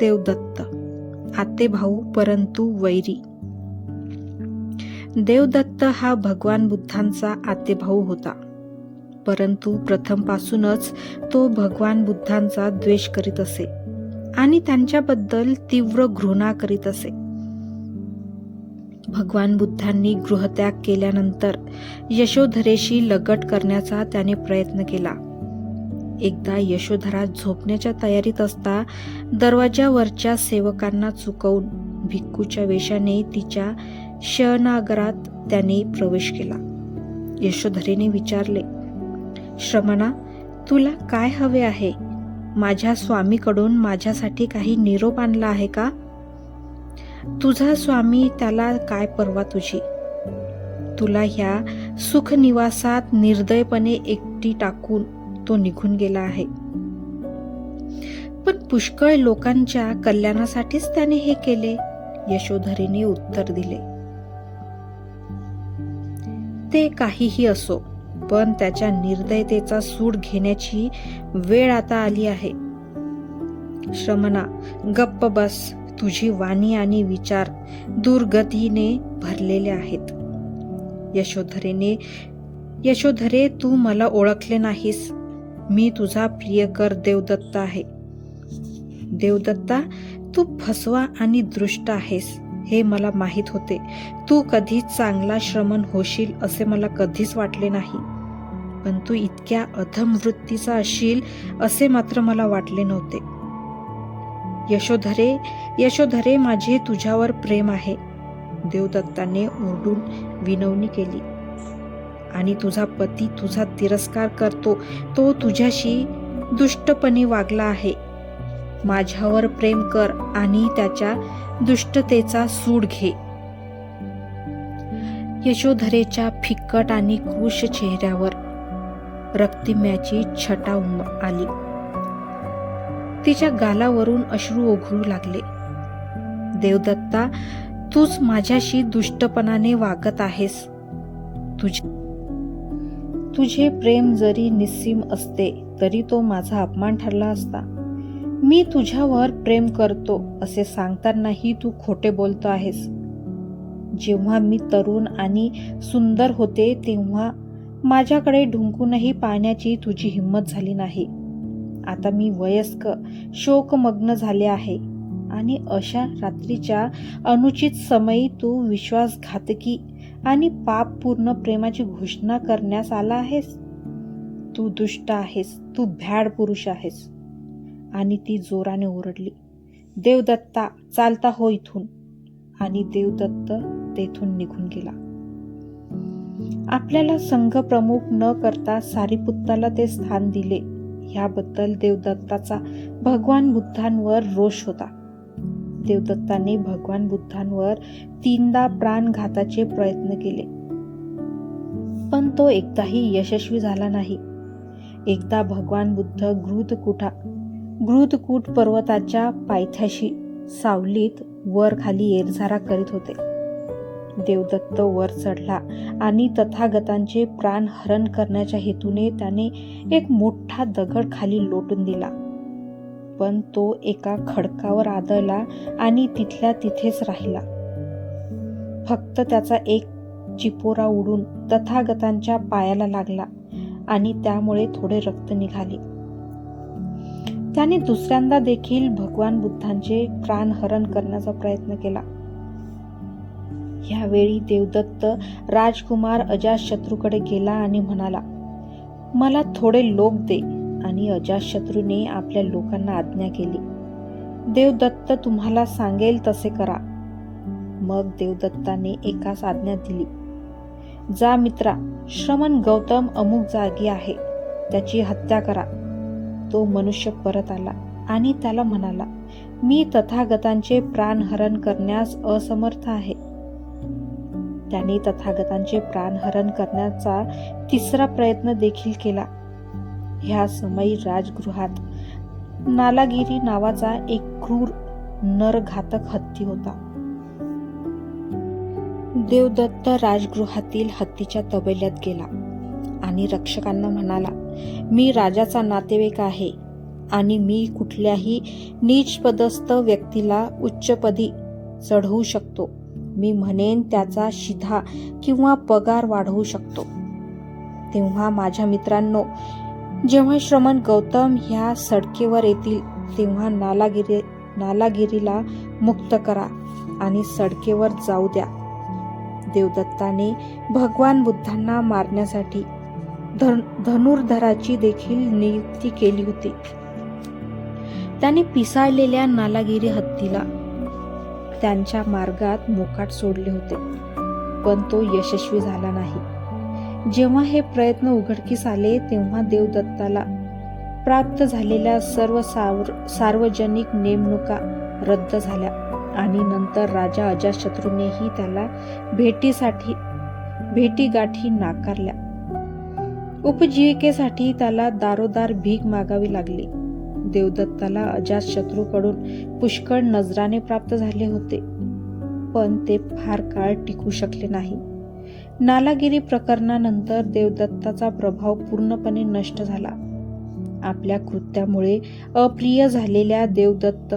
देवदत्त. आते भाऊ परंतु वैरी. देवदत्त हा भगवान बुद्धांचा आतेभाऊ होता. परंतु प्रथमपासूनच तो भगवान बुद्धांचा द्वेष करीत असे आणि त्यांच्याबद्दल तीव्र घृणा करीत असे. भगवान बुद्धांनी गृहत्याग केल्यानंतर यशोधरेशी लगट करण्याचा त्याने प्रयत्न केला. एकदा यशोधरा झोपण्याच्या तयारीत असता दरवाजावरच्या सेवकांना चुकवून भिक्खूच्या वेशाने तिच्या शयनागरात त्याने प्रवेश केला. यशोधरेने विचारले श्रमणा तुला काय हवे आहे? माझ्या स्वामीकडून माझ्यासाठी काही निरोप आणला आहे का? तुझा स्वामी त्याला काय परवा तुझी? तुला ह्या सुखनिवासात निर्दयपणे एकटी टाकून तो निघून गेला आहे. पण पुष्कळ लोकांच्या कल्याणासाठीच त्याने हे केले यशोधरीने उत्तर दिले. ते काहीही असो पण त्याच्या निर्दयतेचा सूड घेण्याची वेळ आता आली आहे. श्रमणा गप्प बस तुझी वाणी आणि विचार दुर्गतीने भरलेले आहेत. यशोधरेने यशोधरे तू मला ओळखले नाहीस. मी तुझा प्रियकर देवदत्त आहे. देवदत्ता तू फसवा आणि दृष्ट आहेस हे मला माहीत होते. तू कधी चांगला श्रमण होशील असे मला कधीच वाटले नाही. पण तू इतक्या अधम वृत्तीचा असशील असे मात्र मला वाटले नव्हते. यशोधरे यशोधरे माझे तुझ्यावर प्रेम आहे. देवदत्ताने ओरडून विनवणी केली. आणि तुझा पती तुझा तिरस्कार करतो तो तुझ्याशी दुष्टपणे वागला आहे. माझ्यावर प्रेम कर आणि त्याच्या दुष्टतेचा सूड घे. यशोधरेच्या फिक्कट आणि कृश चेहऱ्यावर रक्तिम्याची छटा उम आली. तिच्या गालावरून अश्रू ओघळू लागले. देवदत्ता तूच माझ्याशी दुष्टपणाने वागत आहेस. तुझ्या तुझे प्रेम जरी निस्सीम असते तरी तो माझा अपमान ठरला असता. मी तुझ्यावर प्रेम करतो असे सांगतानाही तू खोटे बोलतो आहेस. जेव्हा मी तरुण आणि सुंदर होते तेव्हा माझ्याकडे ढुंकूनही पाहण्याची तुझी हिंमत झाली नाही. आता मी वयस्क शोकमग्न झाले आहे आणि अशा रात्रीच्या अनुचित समयी तू विश्वासघातकी आणि पापपूर्ण प्रेमाची घोषणा करण्यास आला आहेस. तू दुष्ट आहेस तू भ्याड पुरुष आहेस. आणि ती जोराने ओरडली देवदत्ता चालता हो इथून. आणि देवदत्त तेथून निघून गेला. आपल्याला संघ प्रमुख न करता सारीपुत्ताला ते स्थान दिले. याबद्दल देवदत्ताचा भगवान बुद्धांवर रोष होता. देवदत्ताने भगवान बुद्धांवर तीनदा प्राणघाताचे प्रयत्न केले. पण तो एकदाही यशस्वी झाला नाही. एकदा भगवान बुद्ध गृधकुटा घृतकूट पर्वताच्या पायथ्याशी सावलीत वर खाली एरझारा करीत होते. देवदत्त वर चढला आणि तथागतांचे प्राण हरण करण्याच्या हेतूने त्याने एक मोठा दगड खाली लोटून दिला. पण तो एका खडकावर आदळला आणि तिथल्या तिथेच राहिला. फक्त त्याचा एक चिपोरा उडून तथागतांच्या पायाला लागला आणि त्यामुळे थोडे रक्त निघाले. त्याने दुसऱ्यांदा देखील भगवान बुद्धांचे प्राणहरण करण्याचा प्रयत्न केला. ह्यावेळी देवदत्त राजकुमार अजातशत्रूकडे गेला आणि म्हणाला मला थोडे लोक दे. आणि अजातशत्रूने आपल्या लोकांना आज्ञा केली. देवदत्त तुम्हाला सांगेल तसे करा. मग देवदत्ताने एकाच आज्ञा दिली. जा मित्रा श्रमण गौतम अमुक जागी आहे. त्याची हत्या करा. तो मनुष्य परत आला आणि त्याला म्हणाला मी तथागतांचे प्राणहरण करण्यास असमर्थ आहे. त्याने तथागतांचे प्राणहरण करण्याचा तिसरा प्रयत्न देखील केला. ह्या समयी राजगृहात नालागिरी नावाचा एक क्रूर नरघातक हत्ती होता. देवदत्त राजगृहातील हत्तीच्या तबेल्यात गेला आणि रक्षकांना म्हणाला मी राजाचा नातेवाईक आहे आणि मी कुठल्याही नीचपदस्थ व्यक्तीला उच्चपदी चढवू शकतो. मी म्हणेन त्याचा शिधा किंवा पगार वाढवू शकतो. तेव्हा माझ्या मित्रांनो जेव्हा श्रमण गौतम ह्या सडकेवर येतील तेव्हा नालागिरी नालागिरीला मुक्त करा आणि सडकेवर जाऊ द्या. देवदत्ताने भगवान बुद्धांना मारण्यासाठी धन धनुर्धराची देखील नियुक्ती केली होती. त्याने पिसाळलेल्या नालागिरी हत्तीला त्यांच्या मार्गात मोकाट सोडले होते पण तो यशस्वी झाला नाही. जेव्हा हे प्रयत्न उघडकीस आले तेव्हा देवदत्ताला प्राप्त झालेल्या सर्व सावर सार्वजनिक नेमणुका रद्द झाल्या आणि नंतर राजा अजातशत्रूनेही त्याला भेटीसाठी भेटीगाठी नाकारल्या. उपजीविकेसाठी त्याला दारोदार भीक मागावी लागली. देवदत्ताला अजातशत्रूकडून पुष्कळ नजराने प्राप्त झाले होते पण ते फार काळ टिकू शकले नाही. नालागिरी प्रकरणानंतर देवदत्ताचा प्रभाव पूर्णपणे नष्ट झाला. आपल्या कृत्यामुळे अप्रिय झालेल्या देवदत्त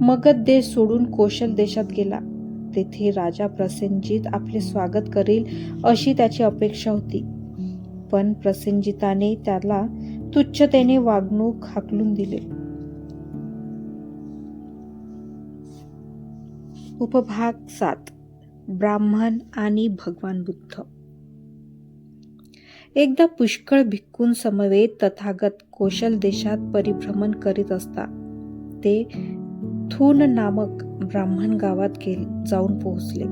मगध देश सोडून कोशल देशात गेला. तेथे राजा प्रसेनजीत आपले स्वागत करेल अशी त्याची अपेक्षा होती. पण प्रसेनजिताने त्याला तुच्छतेने वागणूक हाकलून दिले. उपभाग सात. ब्राह्मण आणि भगवान बुद्ध. एकदा पुष्कळ भिक्खून समवेत तथागत कौशल देशात परिभ्रमण करीत असता ते थून नामक ब्राह्मण गावात गेले जाऊन पोहोचले.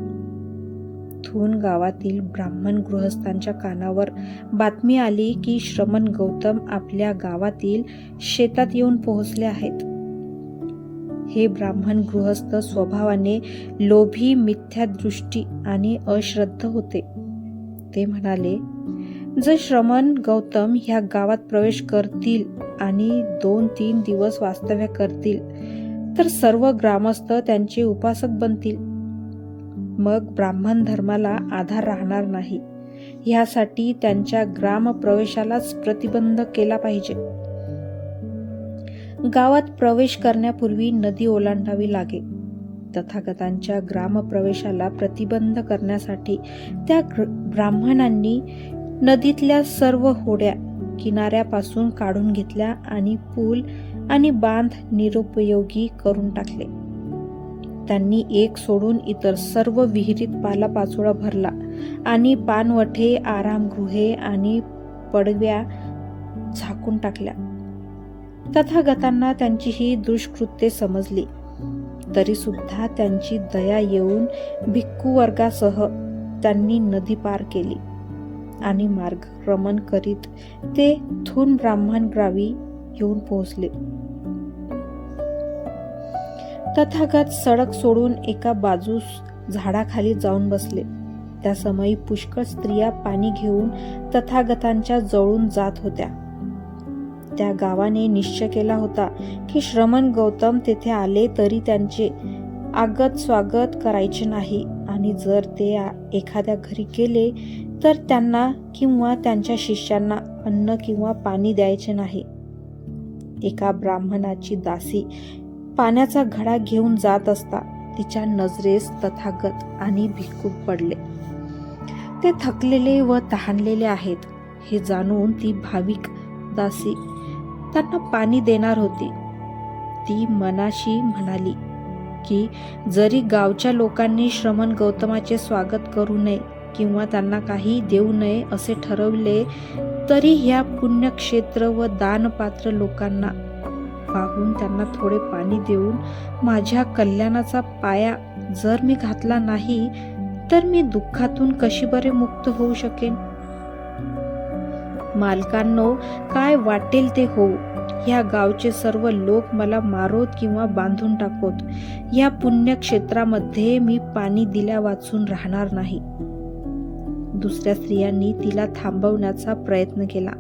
थून गावातील ब्राह्मण गृहस्थांच्या कानावर बातमी आली की श्रमण गौतम आपल्या गावातील शेतात येऊन पोहोचले आहेत. हे ब्राह्मण गृहस्थ स्वभावाने लोभी मिथ्यादृष्टी आणि अश्रद्ध होते. ते म्हणाले जर श्रमण गौतम ह्या गावात प्रवेश करतील आणि दोन तीन दिवस वास्तव्य करतील तर सर्व ग्रामस्थ त्यांचे उपासक बनतील. मग ब्राह्मण धर्माला आधार राहणार नाही. ह्यासाठी त्यांच्या ग्राम प्रवेशालाच प्रतिबंध केला पाहिजे. गावात प्रवेश करण्यापूर्वी नदी ओलांडावी लागे. तथागतांच्या ग्रामप्रवेशाला प्रतिबंध करण्यासाठी त्या ब्राह्मणांनी नदीतल्या सर्व होड्या किनाऱ्यापासून काढून घेतल्या आणि पूल आणि बांध निरुपयोगी करून टाकले. त्यांनी एक सोडून इतर सर्व विहिरीत पालापाचोळा भरला आणि पानवठे आरामगृहे आणि पडव्या झाकून टाकल्या. तथागतांना त्यांची ही दुष्कृत्ये समजली. तरी सुद्धा त्यांची दया येऊन भिक्खू वर्गासह त्यांनी नदी पार केली आणि मार्गक्रमण करीत ते थून ब्राह्मण ग्रावी येऊन पोहोचले. तथागत सडक सोडून एका बाजूस झाडाखाली जाऊन बसले. त्या समयी पुष्कळ स्त्रिया पाणी घेऊन तथागतांच्या जवळून जात होत्या. त्या गावाने निश्चय केला होता की श्रमण गौतम तेथे आले तरी त्यांचे आगत स्वागत करायचे नाही. आणि जर ते एखाद्या घरी गेले तर त्यांना किंवा त्यांच्या शिष्यांना अन्न किंवा पाणी द्यायचे नाही. एका ब्राह्मणाची दासी पाण्याचा घडा घेऊन जात असता तिच्या नजरेस तथागत आणि भिक्खू पडले. ते थकलेले व तहानलेले आहेत हे जाणून ती भाविक दासी त्यांना पाणी देणार होती. ती मनाशी म्हणाली की जरी गावच्या लोकांनी श्रमण गौतमाचे स्वागत करू नये किंवा त्यांना काही देऊ नये असे ठरवले तरी ह्या पुण्यक्षेत्र व दानपात्र लोकांना पाहून त्यांना थोडे पाणी देऊन माझ्या कल्याणाचा पाया जर मी घातला नाही तर मी दुःखातून कशी बरे मुक्त होऊ शकेन? मालकांनो काय वाटेल ते हो ह्या गावचे सर्व लोक मला मारोत किंवा बांधून टाकोत. या पुण्यक्षेत्रामध्ये मी पाणी दिल्या वाचून राहणार नाही. दुसऱ्या स्त्रियांनी तिला थांबवण्याचा प्रयत्न केला.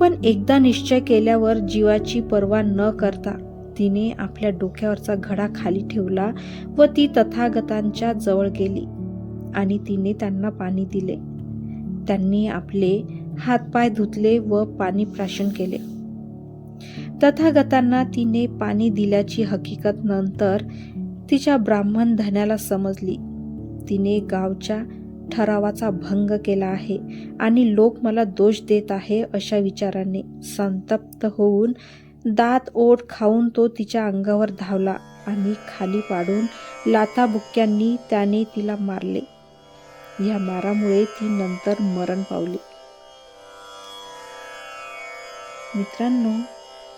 पण एकदा निश्चय केल्यावर जीवाची पर्वा न करता तिने आपल्या डोक्यावरचा घडा खाली ठेवला व ती तथागतांच्या जवळ गेली आणि तिने त्यांना पाणी दिले. त्यांनी आपले हातपाय धुतले व पाणी प्राशन केले. तथागतांना तिने पाणी दिल्याची हकीकत नंतर तिच्या ब्राह्मण धन्याला समजली. तिने गावच्या ठरावाचा भंग केला आहे आणि लोक मला दोष देत आहे अशा विचाराने संतप्त होऊन दात ओठ खाऊन तो तिच्या अंगावर धावला आणि खाली पाडून लाथाबुक्क्यांनी त्याने तिला मारले. या मारामुळे ती नंतर मरण पावली. मित्रांनो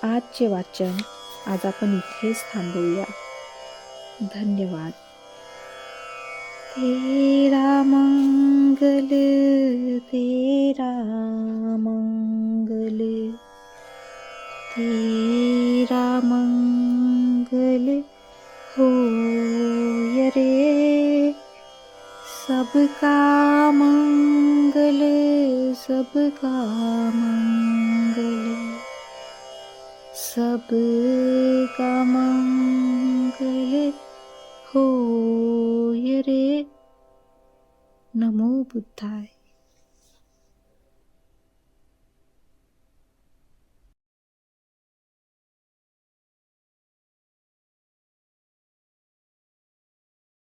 आजचे वाचन आज आपण इथेच थांबवूया. धन्यवाद. तेरा मंगल तेरा मंगल तेरा मंगल होय रे. सबका मंगल सबका मंगल. रे। नमो बुद्धाय